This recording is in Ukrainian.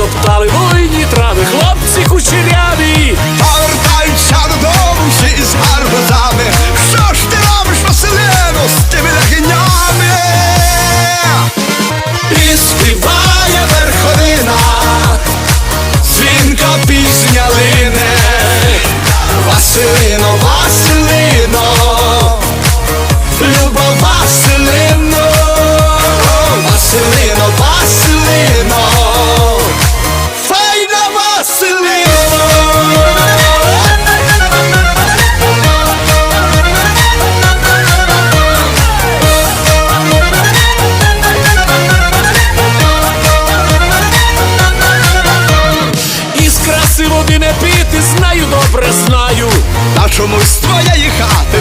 топтали буйні трави, хлопці кучеряві. Повертаються додому всі з гарбузами. Що ж ти робиш, Василино, з тими легенями? І співає верховина, дзвінка пісня лине. Василино, Василино, краси не пити, знаю, добре знаю. Та чомусь твоєї хати